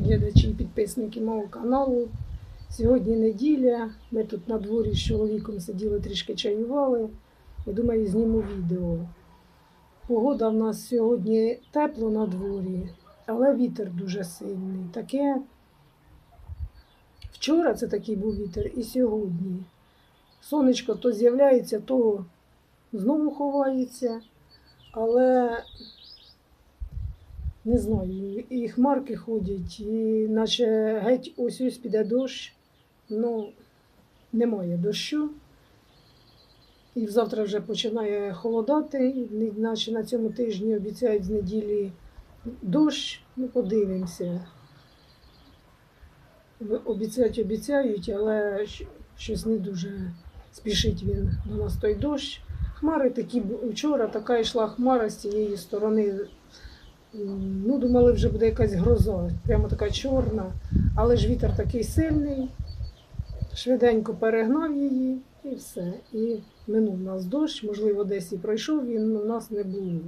глядачі і підписники мого каналу. Сьогодні неділя. Ми тут на дворі з чоловіком сиділи трішки чаювали. І думаю, зніму відео. Погода в нас сьогодні тепло на дворі, але вітер дуже сильний. Таке вчора це такий був вітер, і сьогодні. Сонечко то з'являється, то знову ховається, але не знаю, і хмарки ходять, і наче геть ось ось піде дощ. Ну, немає дощу. І завтра вже починає холодати, наче на цьому тижні обіцяють з неділі дощ. Ну, подивимося. Обіцяють, обіцяють, але щось не дуже спішить він до нас той дощ. Хмари такі вчора така йшла хмара з цієї сторони. Ну, думали, вже буде якась гроза, прямо така чорна, але ж вітер такий сильний, швиденько перегнав її і все. І минув нас дощ, можливо, десь і пройшов він, але нас не було.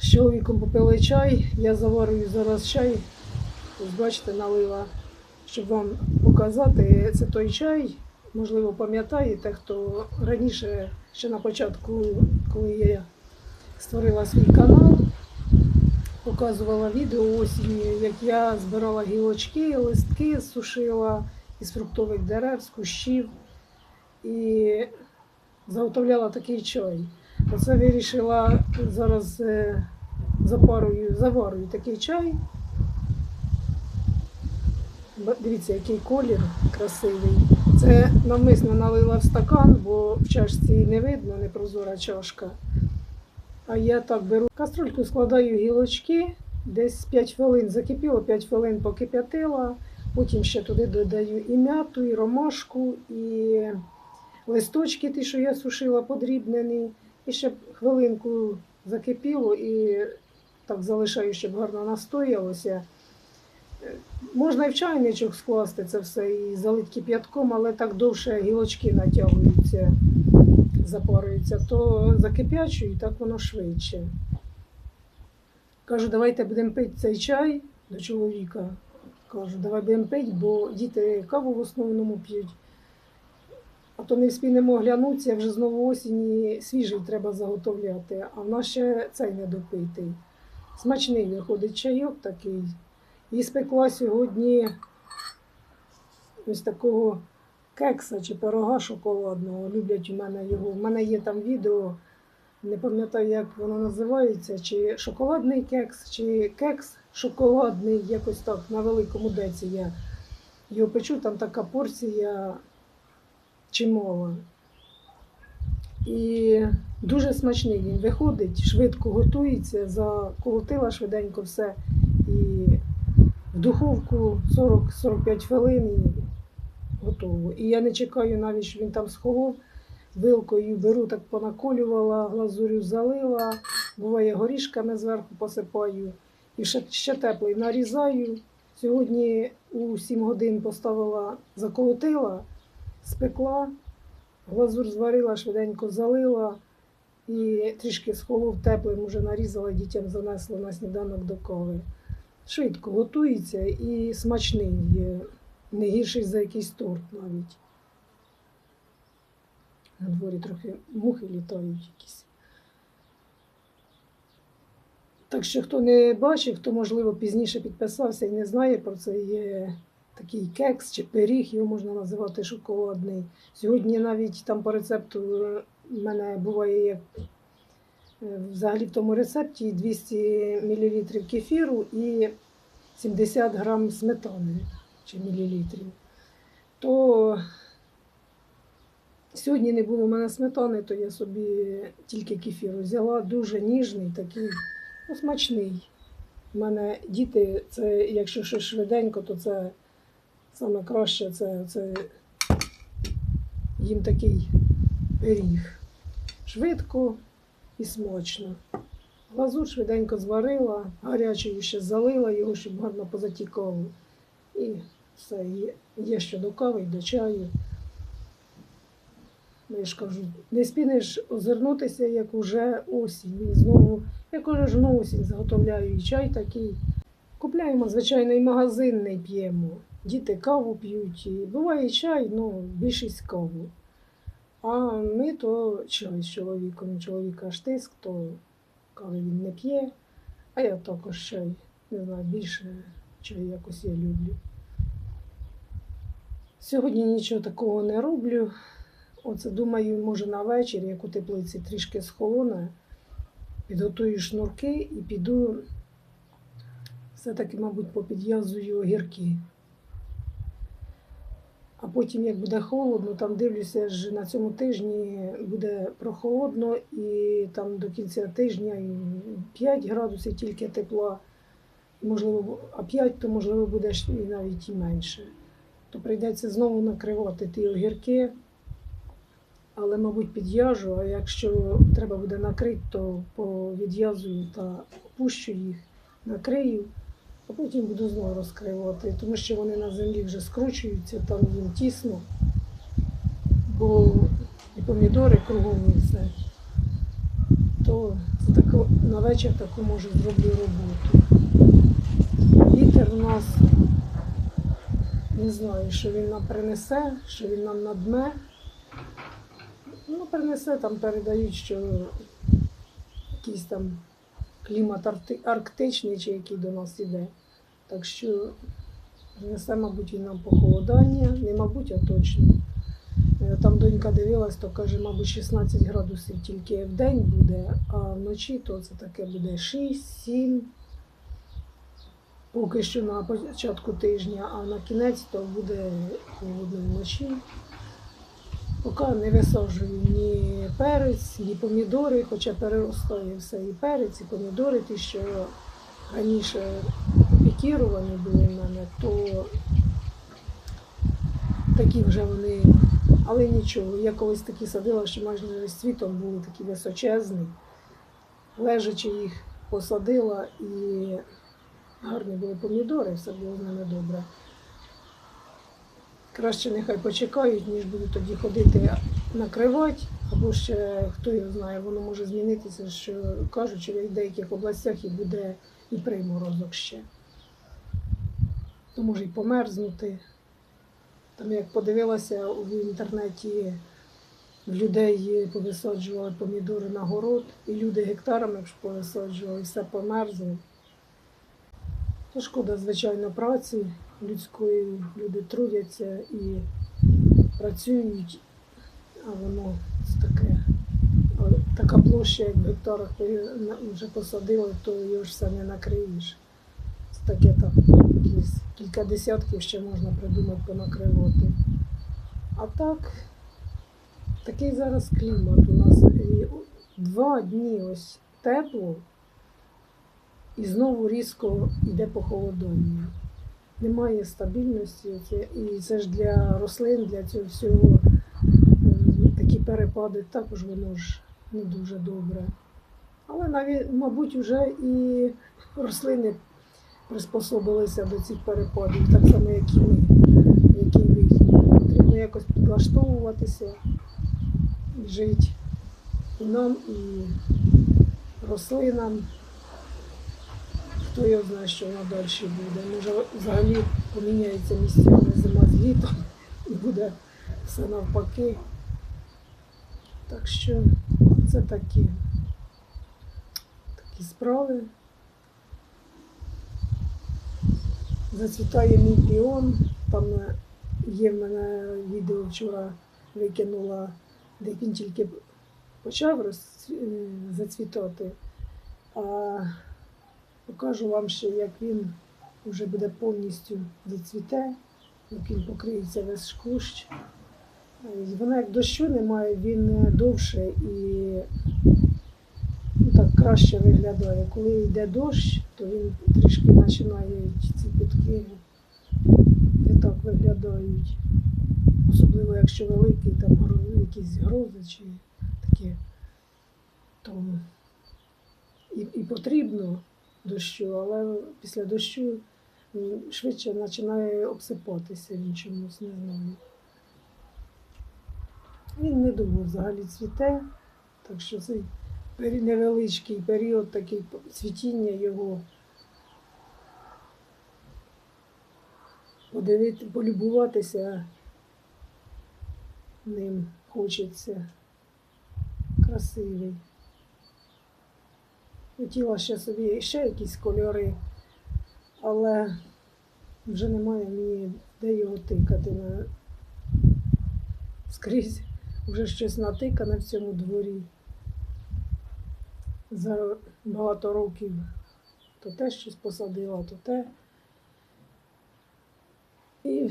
З чоловіком попили чай, я заварюю зараз чай. Ось бачите, налила, щоб вам показати. Це той чай, можливо, пам'ятаєте, хто раніше, ще на початку, коли я створила свій канал, показувала відео осінню, як я збирала гілочки, листки сушила із фруктових дерев, з кущів і заготовляла такий чай. Оце вирішила зараз е, запарую, заварую такий чай. Дивіться, який колір красивий. Це навмисно налила в стакан, бо в чашці не видно, не прозора чашка. А я так беру каструльку, складаю гілочки, десь 5 хвилин закипіло, 5 хвилин покип'ятила, потім ще туди додаю і м'яту, і ромашку, і листочки, ті, що я сушила, подрібнені. І ще хвилинку закипіло і так залишаю, щоб гарно настоялося. Можна і в чайничок скласти це все і залить кип'ятком, але так довше гілочки натягуються, запарюються, то закип'ячую і так воно швидше. Кажу, давайте будемо пити цей чай до чоловіка. Кажу, давай будемо пити, бо діти каву в основному п'ють. А то не вспінемо оглянутися, вже знову осінь свіжий треба заготовляти, а в нас ще цей недопитий. Смачний виходить чайок такий. І спекла сьогодні ось такого кекса чи пирога шоколадного. Люблять у мене його. У мене є там відео, не пам'ятаю, як воно називається, чи шоколадний кекс, чи кекс шоколадний, якось так на великому деці я його печу, там така порція чимала. І дуже смачний він виходить, швидко готується, заколотила швиденько все. І в духовку 40-45 хвилин готово. І я не чекаю навіть, що він там схолов. Вилкою беру, так понаколювала, глазурю залила, буває горішками зверху посипаю. І ще, ще теплий нарізаю. Сьогодні у 7 годин поставила, заколотила, спекла, глазур зварила, швиденько залила і трішки схолов теплим уже нарізала, дітям занесла на сніданок до кави. Швидко готується і смачний, є, не гірший за якийсь торт навіть. На дворі трохи мухи літають якісь. Так що, хто не бачив, хто, можливо, пізніше підписався і не знає про це, є такий кекс чи пиріг, його можна називати шоколадний. Сьогодні навіть там по рецепту е, в мене буває як е, взагалі в тому рецепті 200 мл кефіру і 70 грам сметани чи мілілітрів. То сьогодні не було в мене сметани, то я собі тільки кефір взяла, дуже ніжний, такий ну, смачний. У мене діти, це якщо щось швиденько, то це саме краще це, це їм такий пиріг. Швидко і смачно. Глазур швиденько зварила, гарячою ще залила його, щоб гарно позатікало. І все, є, є ще до кави і до чаю. Ну, Я ж кажу, не спінеш озирнутися, як уже осінь. І знову, як уже ж на осінь заготовляю і чай такий. Купляємо звичайний магазинний п'ємо. Діти каву п'ють. І буває і чай, ну, більшість каву. А ми то чай з чоловіком. Чоловіка аж тиск, то кави він не п'є. А я також чай. Не знаю, більше чай якось я люблю. Сьогодні нічого такого не роблю. Оце думаю, може на вечір, як у теплиці трішки схолоне, підготую шнурки і піду все-таки, мабуть, попідв'язую огірки. А потім, як буде холодно, там дивлюся, ж на цьому тижні буде прохолодно, і там до кінця тижня 5 градусів тільки тепла. Можливо, а 5, то можливо буде і навіть і менше. То прийдеться знову накривати ті огірки. Але, мабуть, підв'яжу, а якщо треба буде накрити, то повідв'язую та опущу їх, накрию, а потім буду знову розкривати, тому що вони на землі вже скручуються, там їм тісно, бо і помідори кругом і все. То це таку, на вечір таку може зроблю роботу. Вітер у нас не знаю, що він нам принесе, що він нам надме. Ну, принесе, там передають, що якийсь там клімат арктичний чи який до нас іде. Так що принесе, мабуть, він нам похолодання, не мабуть, а точно. Е, Там донька дивилась, то каже, мабуть, 16 градусів тільки в день буде, а вночі то це таке буде 6-7. Поки що на початку тижня, а на кінець то буде холодно вночі. Поки не висаджую ні перець, ні помідори, хоча переростає все і перець, і помідори, ті, що раніше пікіровані були в мене, то такі вже вони, але нічого. Я колись такі садила, що майже з цвітом були такі височезні. Лежачи їх посадила і гарні були помідори, все було з ними добре. Краще нехай почекають, ніж будуть тоді ходити накривати, або ще хто його знає, воно може змінитися, що кажуть, що в деяких областях і буде і приморозок ще. То може і померзнути. Там як подивилася в інтернеті, в людей повисаджували помідори на город, і люди гектарами повисаджували, і все померзло. Шкода, звичайно, праці людської. Люди трудяться і працюють, а воно таке. Така площа, як в гектарах вже посадили, то його ж все не накриєш. Це таке там кілька десятків ще можна придумати понакривати. А так, такий зараз клімат у нас. Два дні ось тепло, і знову різко йде похолодання. Немає стабільності. І це ж для рослин, для цього всього такі перепади також воно ж не дуже добре. Але навіть, мабуть, вже і рослини приспособилися до цих перепадів, так само, як і ми, як і. Потрібно якось підлаштовуватися, і жити і нам, і рослинам. Хто його знає, що воно далі буде. Може, взагалі поміняється місцями зима з літом і буде все навпаки. Так що це такі, такі справи. Зацвітає мій піон. Там е, є в мене відео вчора викинула, де він тільки почав роз- зацвітати. А покажу вам ще, як він вже буде повністю зацвіте, як він покриється весь кущ. Вона як дощу немає, він довше і ну, так краще виглядає. Коли йде дощ, то він трішки починають ці кутки не так виглядають. Особливо якщо великий там якісь грози чи такі, то і, і потрібно дощу, але після дощу швидше починає обсипатися він чомусь, не знаю. Він недовго взагалі цвіте, так що цей невеличкий період такий цвітіння його подивити, полюбуватися ним хочеться. Красивий. Хотіла ще собі ще якісь кольори, але вже немає мені де його тикати. На... Скрізь вже щось натикане в цьому дворі. За багато років то те щось посадила, то те. І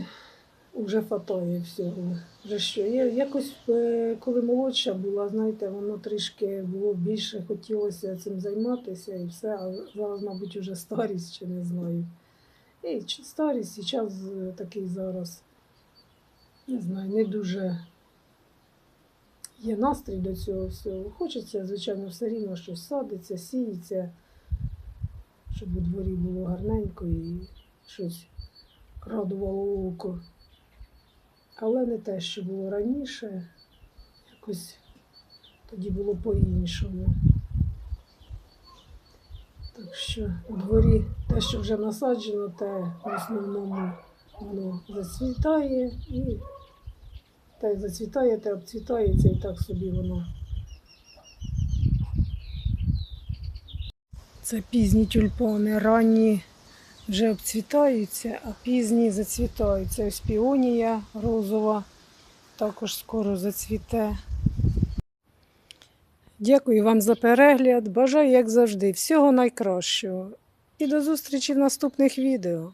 вже фатає всього. Вже що? Я якось, е, коли молодша була, знаєте, воно трішки було більше, хотілося цим займатися і все, а зараз, мабуть, вже старість чи не знаю. І старість, і час е, такий зараз. Не знаю, не дуже є настрій до цього всього. Хочеться, звичайно, все рівно щось садиться, сіється, щоб у дворі було гарненько і щось радувало око. Але не те, що було раніше. Якось тоді було по-іншому. Так що у дворі те, що вже насаджено, те в основному воно зацвітає і те зацвітає, те обцвітається і так собі воно. Це пізні тюльпани, ранні вже обцвітаються, а пізні зацвітаються. Ось піонія розова також скоро зацвіте. Дякую вам за перегляд. Бажаю, як завжди, всього найкращого. І до зустрічі в наступних відео.